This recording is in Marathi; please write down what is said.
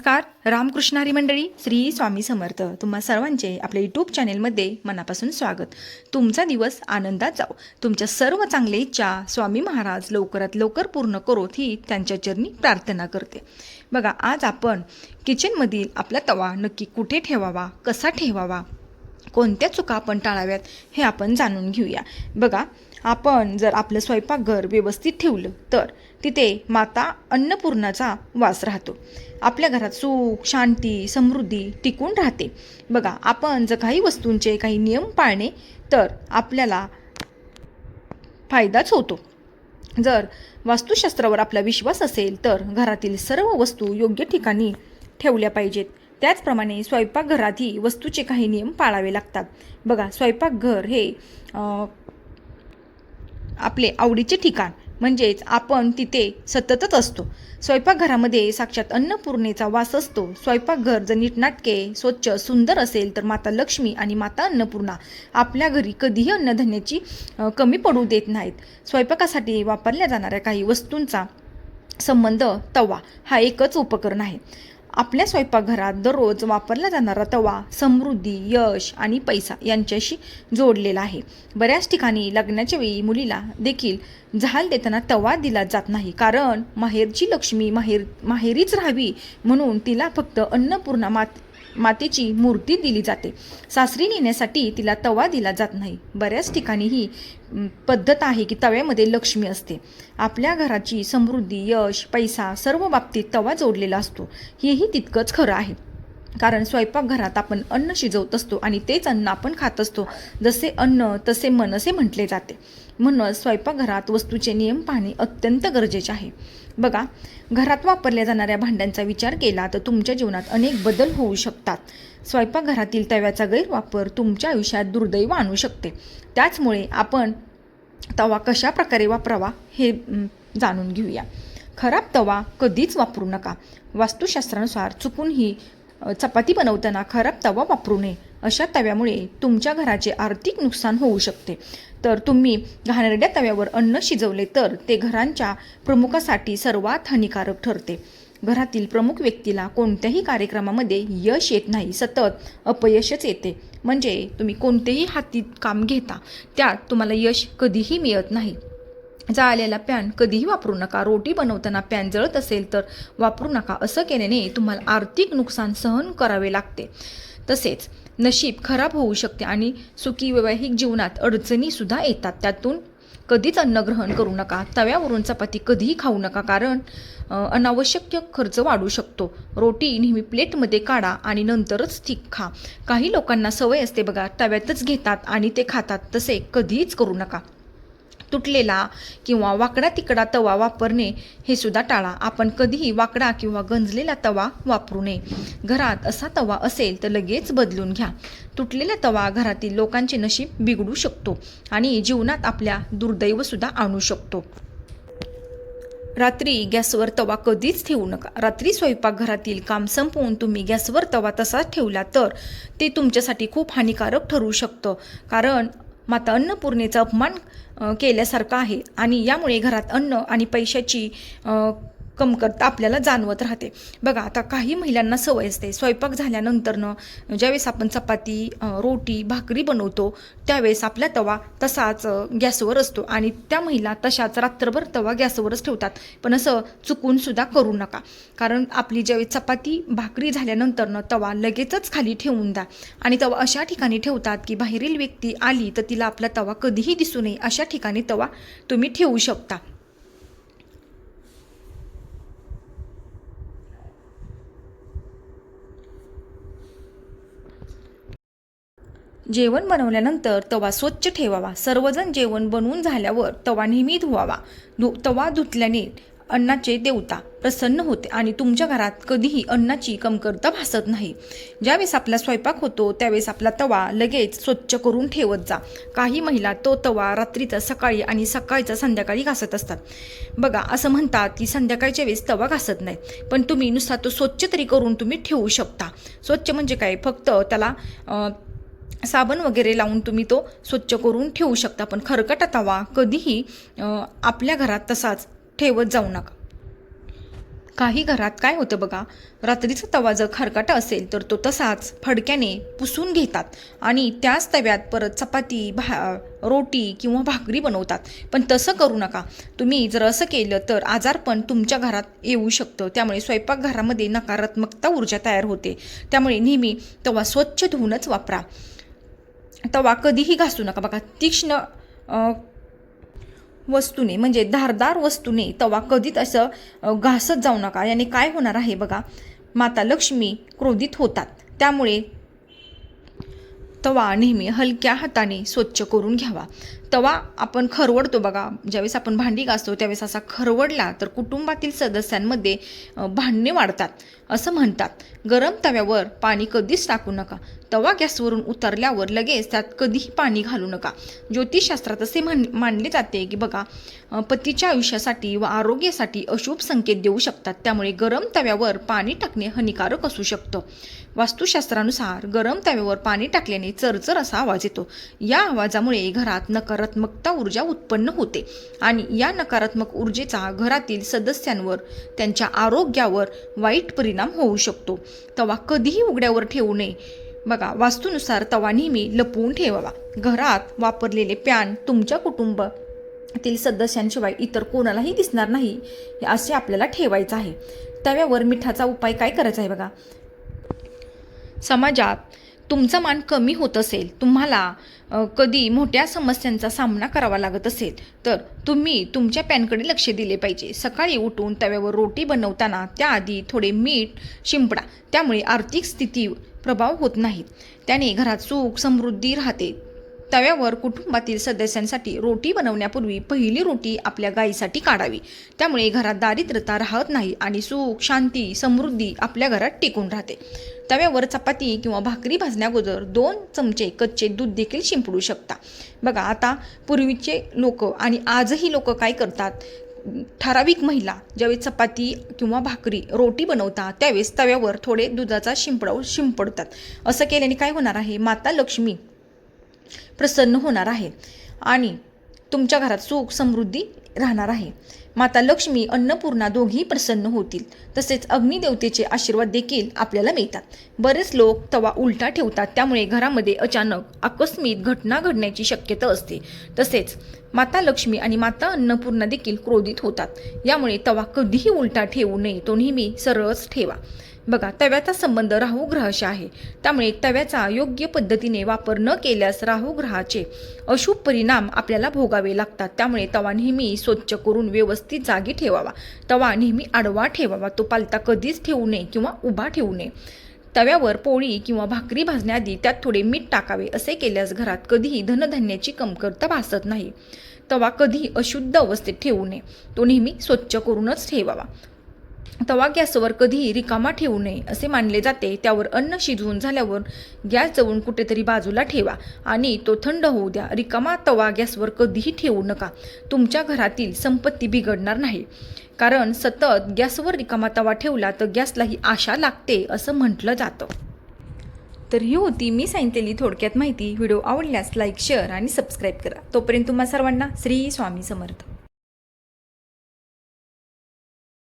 नमस्कार रामकृष्णारी मंडळी श्री स्वामी समर्थ. तुम्हा सर्वांचे आपल्या यूट्यूब चॅनेलमध्ये मनापासून स्वागत. तुमचा दिवस आनंदात जाओ तुमच्या सर्व चांगले इच्छा स्वामी महाराज लवकरात लवकर पूर्ण करोत ही त्यांच्या चरणी प्रार्थना करते. बघा आज आपण किचनमधील आपला तवा नक्की कुठे ठेवावा कसा ठेवावा कोणत्या चुका आपण टाळाव्यात हे आपण जाणून घेऊया. बघा आपण जर आपलं स्वयंपाकघर व्यवस्थित ठेवलं तर तिथे माता अन्नपूर्णाचा वास राहतो. आपल्या घरात सुख शांती समृद्धी टिकून राहते. बघा आपण जर काही वस्तूंचे काही नियम पाळणे तर आपल्याला फायदाच होतो. जर वास्तुशास्त्रावर आपला विश्वास असेल तर घरातील सर्व वस्तू योग्य ठिकाणी ठेवल्या पाहिजेत. त्याचप्रमाणे स्वयंपाकघरातही वस्तूचे काही नियम पाळावे लागतात. बघा स्वयंपाकघर हे आपले आवडीचे ठिकाण. म्हणजेच आपण तिथे सततच असतो. स्वयंपाकघरामध्ये साक्षात अन्नपूर्णेचा वास असतो. स्वयंपाकघर जर नीटनाटके स्वच्छ सुंदर असेल तर माता लक्ष्मी आणि माता अन्नपूर्णा आपल्या घरी कधीही अन्नधान्याची कमी पडू देत नाहीत. स्वयंपाकासाठी वापरल्या जाणाऱ्या काही वस्तूंचा संबंध तवा हा एकच उपकरण आहे. आपल्या स्वयंपाकघरात दररोज वापरला जाणारा तवा समृद्धी यश आणि पैसा यांच्याशी जोडलेला आहे. बऱ्याच ठिकाणी लग्नाच्या वेळी मुलीला देखील जहाल देताना तवा दिला जात नाही. कारण माहेरची लक्ष्मी माहेर माहेरीच राहावी म्हणून तिला फक्त अन्नपूर्णा मात मातेची मूर्ती दिली जाते. सासरी नेण्यासाठी तिला तवा दिला जात नाही. बऱ्याच ठिकाणी ही पद्धत आहे की तव्यामध्ये लक्ष्मी असते. आपल्या घराची समृद्धी यश पैसा सर्व बाबतीत तवा जोडलेला असतो. हेही तितकंच खरं आहे. कारण स्वयंपाकघरात आपण अन्न शिजवत असतो आणि तेच अन्न आपण खात असतो. जसे अन्न तसे मन असे म्हटले जाते. म्हणूनच स्वयंपाकघरात वस्तूचे नियम पाहणे अत्यंत गरजेचे आहे. बघा घरात वापरल्या जाणाऱ्या भांड्यांचा विचार केला तर तुमच्या जीवनात अनेक बदल होऊ शकतात. स्वयंपाकघरातील तव्याचा गैरवापर तुमच्या आयुष्यात दुर्दैव आणू शकते. त्याचमुळे आपण तवा कशा प्रकारे वापरावा हे जाणून घेऊया. खराब तवा कधीच वापरू नका. वास्तुशास्त्रानुसार चुकून ही चपाती बनवताना खराब तवा वापरू नये. अशा तव्यामुळे तुमच्या घराचे आर्थिक नुकसान होऊ शकते. तर तुम्ही घाणेरड्या तव्यावर अन्न शिजवले तर ते घरांच्या प्रमुखासाठी सर्वात हानिकारक ठरते. घरातील प्रमुख व्यक्तीला कोणत्याही कार्यक्रमामध्ये यश येत नाही सतत अपयशच येते. म्हणजे तुम्ही कोणतेही हाती काम घेता त्यात तुम्हाला यश कधीही मिळत नाही. जाळलेला पॅन कधीही वापरू नका. रोटी बनवताना पॅन जळत असेल तर वापरू नका. असं केल्याने तुम्हाला आर्थिक नुकसान सहन करावे लागते. तसेच नशीब खराब होऊ शकते आणि सुखी वैवाहिक जीवनात अडचणीसुद्धा येतात. त्यातून कधीच अन्न ग्रहण करू नका. तव्यावरून चपाती कधीही खाऊ नका कारण अनावश्यक खर्च वाढू शकतो. रोटी नेहमी प्लेटमध्ये काढा आणि नंतरच ती खा. काही लोकांना सवय असते बघा तव्यातच घेतात आणि ते खातात. तसे कधीच करू नका. तुटलेला किंवा वाकडा तिकडा तवा वापरणे हे सुद्धा टाळा. आपण कधीही वाकडा किंवा गंजलेला तवा वापरू नये. घरात असा तवा असेल तर लगेच बदलून घ्या. तुटलेला तवा घरातील लोकांचे नशीब बिघडू शकतो आणि जीवनात आपल्या दुर्दैवसुद्धा आणू शकतो. रात्री गॅसवर तवा कधीच ठेवू नका. रात्री स्वयंपाकघरातील काम संपवून तुम्ही गॅसवर तवा तसाच ठेवला तर ते तुमच्यासाठी खूप हानिकारक ठरू शकतं. कारण माता अन्नपूर्णेचा अपमान केल्यासारखा केल्यासारखं आहे. आणि यामुळे घरात अन्न आणि पैशाची कमतरता आपल्याला जाणवत राहते. बघा आता काही महिलांना सवय असते. स्वयंपाक झाल्यानंतरनं ज्यावेळेस आपण चपाती रोटी भाकरी बनवतो त्यावेळेस आपला तवा तसाच गॅसवर असतो आणि त्या महिला तशाच रात्रभर तवा गॅसवरच ठेवतात. पण असं चुकूनसुद्धा करू नका. कारण आपली ज्यावेळेस चपाती भाकरी झाल्यानंतरनं तवा लगेचच खाली ठेवून द्या. आणि तवा अशा ठिकाणी ठेवतात की बाहेरील व्यक्ती आली तर तिला आपला तवा कधीही दिसू नये. अशा ठिकाणी तवा तुम्ही ठेवू शकता. जेवण बनवल्यानंतर तवा स्वच्छ ठेवावा. सर्वजण जेवण बनवून झाल्यावर तवा नेहमी धुवावा. धु तवा धुतल्याने अन्नाचे देवता प्रसन्न होते आणि तुमच्या घरात कधीही अन्नाची कमतरता भासत नाही. ज्यावेळेस आपला स्वयंपाक होतो त्यावेळेस आपला तवा लगेच स्वच्छ करून ठेवत जा. काही महिला तो तवा रात्रीचा सकाळी आणि सकाळचा संध्याकाळी घासत असतात. बघा असं म्हणतात की संध्याकाळच्या वेळेस तवा घासत नाही पण तुम्ही नुसता तो स्वच्छ तरी करून तुम्ही ठेवू शकता. स्वच्छ म्हणजे काय? फक्त त्याला साबण वगैरे लावून तुम्ही तो स्वच्छ करून ठेवू शकता. पण खरकटा तवा कधीही आपल्या घरात तसाच ठेवत जाऊ नका. काही घरात काय होतं बघा रात्रीचा तवा जर खरकाटा असेल तर तो तसाच फडक्याने पुसून घेतात आणि त्याच तव्यात परत चपाती भा रोटी किंवा भाकरी बनवतात. पण तसं करू नका. तुम्ही जर असं केलं तर आजारपण तुमच्या घरात येऊ शकतं. त्यामुळे स्वयंपाकघरामध्ये नकारात्मकता ऊर्जा तयार होते. त्यामुळे नेहमी तवा स्वच्छ धुवूनच वापरा. तवा कधीही घासू नका. बघा तीक्ष्ण वस्तूने म्हणजे धारदार वस्तूने तवा कधीच असं घासत जाऊ नका. याने काय होणार आहे बघा माता लक्ष्मी क्रोधित होतात. त्यामुळे तवा नेहमी हलक्या हाताने स्वच्छ करून घ्यावा. तवा आपण खरवडतो बघा. ज्यावेळेस आपण भांडी घासतो त्यावेळेस असा खरवडला तर कुटुंबातील सदस्यांमध्ये भांडणे वाढतात. असं म्हणतात. गरम तव्यावर पाणी कधीच टाकू नका. तवा गॅसवरून उतरल्यावर लगेच त्यात कधीही पाणी घालू नका. ज्योतिषशास्त्रात असे म्हण मानले जाते की बघा पतीच्या आयुष्यासाठी व आरोग्यासाठी अशुभ संकेत देऊ शकतात. त्यामुळे गरम तव्यावर पाणी टाकणे हानिकारक असू शकतं. वास्तुशास्त्रानुसार गरम तव्यावर पाणी टाकल्याने चरचर असा आवाज येतो. या आवाजामुळे घरात नकारात्मकता ऊर्जा उत्पन्न होते. आणि या नकारात्मक ऊर्जेचा घरातील सदस्यांवर त्यांच्या आरोग्यावर वाईट परिणाम होऊ शकतो. तवा कधीही उघड्यावर ठेवू नये. बघा वास्तूनुसार तवा नेहमी लपवून ठेवावा. घरात वापरलेले पॅन तुमच्या कुटुंब तील सदस्यांशिवाय इतर कोणालाही दिसणार नाही असे आपल्याला ठेवायचं आहे. तव्यावर मिठाचा उपाय काय करायचा आहे बघा? समाजात तुमचं मान कमी होत असेल तुम्हाला कधी मोठ्या समस्यांचा सामना करावा लागत असेल तर तुम्ही तुमच्या पॅनकडे लक्ष दिले पाहिजे. सकाळी उठून तव्यावर रोटी बनवताना त्याआधी थोडे मीठ शिंपडा. त्यामुळे आर्थिक स्थिती प्रभाव होत नाही. त्याने घरात सुख समृद्धी राहते. तव्यावर कुटुंबातील सदस्यांसाठी रोटी बनवण्यापूर्वी पहिली रोटी आपल्या गायीसाठी काढावी. त्यामुळे घरात दारिद्र्यता राहत नाही आणि सुख शांती समृद्धी आपल्या घरात टिकून राहते. तव्यावर चपाती किंवा भाकरी भाजण्याअगोदर दोन चमचे कच्चे दूध देखील शिंपडू शकता. बघा आता पूर्वीचे लोक आणि आजही लोक काय करतात? ठराविक महिला ज्यावेळेस चपाती किंवा भाकरी रोटी बनवतात त्यावेळेस तव्यावर थोडे दुधाचा शिंपडाव शिंपडतात. असं केल्याने काय होणार आहे? माता लक्ष्मी प्रसन्न होणार आहे आणि तुमच्या घरात सुख समृद्धी राहणार आहे. माता लक्ष्मी अन्नपूर्णा दोघेही प्रसन्न होतील. तसेच अग्निदेवतेचे आशीर्वाद देखील आपल्याला मिळतात. बरेच लोक तवा उलटा ठेवतात. त्यामुळे घरामध्ये अचानक आकस्मिक घटना घडण्याची शक्यता असते. तसेच माता लक्ष्मी आणि माता अन्नपूर्णा देखील क्रोधित होतात. यामुळे तवा कधीही उलटा ठेवू नये. तो नेहमी सरळच ठेवा. बघा तव्याचा संबंध राहू ग्रहाशी आहे. त्यामुळे तव्याचा योग्य पद्धतीने वापर न केल्यास राहू ग्रहाचे अशुभ परिणाम आपल्याला भोगावे लागतात. त्यामुळे तवा नेहमी स्वच्छ करून व्यवस्थित जागी ठेवावा. तवा नेहमी आडवा ठेवावा. तो पालता कधीच ठेवू नये किंवा उभा ठेवू नये. तव्यावर पोळी किंवा भाकरी भाजण्याआधी त्यात थोडे मीठ टाकावे. असे केल्यास घरात कधीही धनधान्याची कमतरता भासत नाही. तवा कधीही अशुद्ध अवस्थेत ठेवू नये. तो नेहमी स्वच्छ करूनच ठेवावा. तवा गॅसवर कधीही रिकामा ठेवू नये असे मानले जाते. त्यावर अन्न शिजवून झाल्यावर गॅस जवळून कुठेतरी बाजूला ठेवा आणि तो थंड होऊ द्या. रिकामा तवा गॅसवर कधीही ठेवू नका. तुमच्या घरातील संपत्ती बिघडणार नाही. कारण सतत गॅसवर रिकामा तवा ठेवला तर गॅसलाही आशा लागते असं म्हटलं जातं. तर ही होती मी सांगितलेली थोडक्यात माहिती. व्हिडिओ आवडल्यास लाईक शेअर आणि सबस्क्राईब करा. तोपर्यंत तुम्हा सर्वांना श्री स्वामी समर्थ.